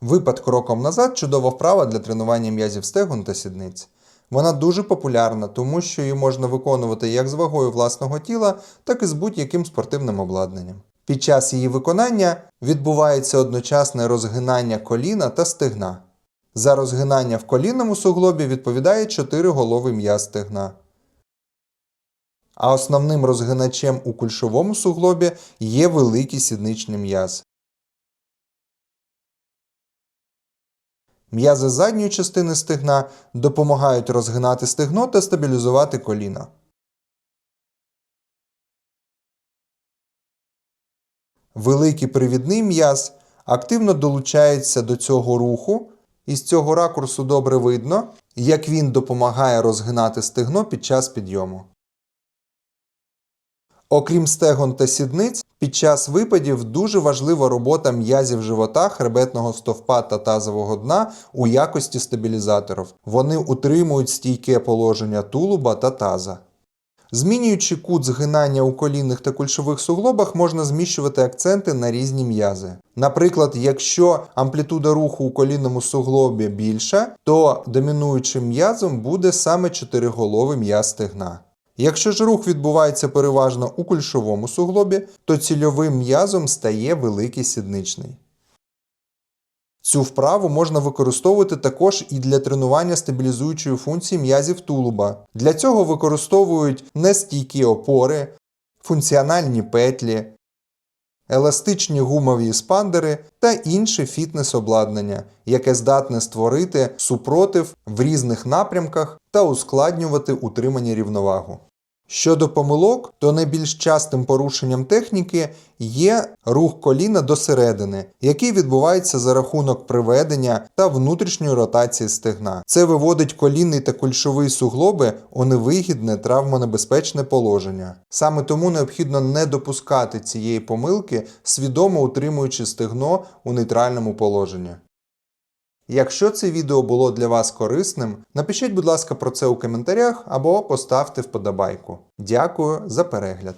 Випад кроком назад чудова вправа для тренування м'язів стегон та сідниць. Вона дуже популярна, тому що її можна виконувати як з вагою власного тіла, так і з будь-яким спортивним обладнанням. Під час її виконання відбувається одночасне розгинання коліна та стегна. За розгинання в колінному суглобі відповідає чотириголовий м'яз стегна. А основним розгиначем у кульшовому суглобі є великий сідничний м'яз. М'язи задньої частини стегна допомагають розгинати стегно та стабілізувати коліна. Великий привідний м'яз активно долучається до цього руху, і з цього ракурсу добре видно, як він допомагає розгинати стегно під час підйому. Окрім стегон та сідниць, під час випадів дуже важлива робота м'язів живота, хребетного стовпа та тазового дна у якості стабілізаторів. Вони утримують стійке положення тулуба та таза. Змінюючи кут згинання у колінних та кульшових суглобах, можна зміщувати акценти на різні м'язи. Наприклад, якщо амплітуда руху у колінному суглобі більша, то домінуючим м'язом буде саме чотириголовий м'яз стегна. Якщо ж рух відбувається переважно у кульшовому суглобі, то цільовим м'язом стає великий сідничний. Цю вправу можна використовувати також і для тренування стабілізуючої функції м'язів тулуба. Для цього використовують нестійкі опори, функціональні петлі, еластичні гумові спандери та інше фітнес-обладнання, яке здатне створити супротив в різних напрямках та ускладнювати утримання рівновагу. Щодо помилок, то найбільш частим порушенням техніки є рух коліна до середини, який відбувається за рахунок приведення та внутрішньої ротації стегна. Це виводить колінний та кульшовий суглоби у невигідне травмонебезпечне положення. Саме тому необхідно не допускати цієї помилки, свідомо утримуючи стегно у нейтральному положенні. Якщо це відео було для вас корисним, напишіть, будь ласка, про це у коментарях або поставте вподобайку. Дякую за перегляд!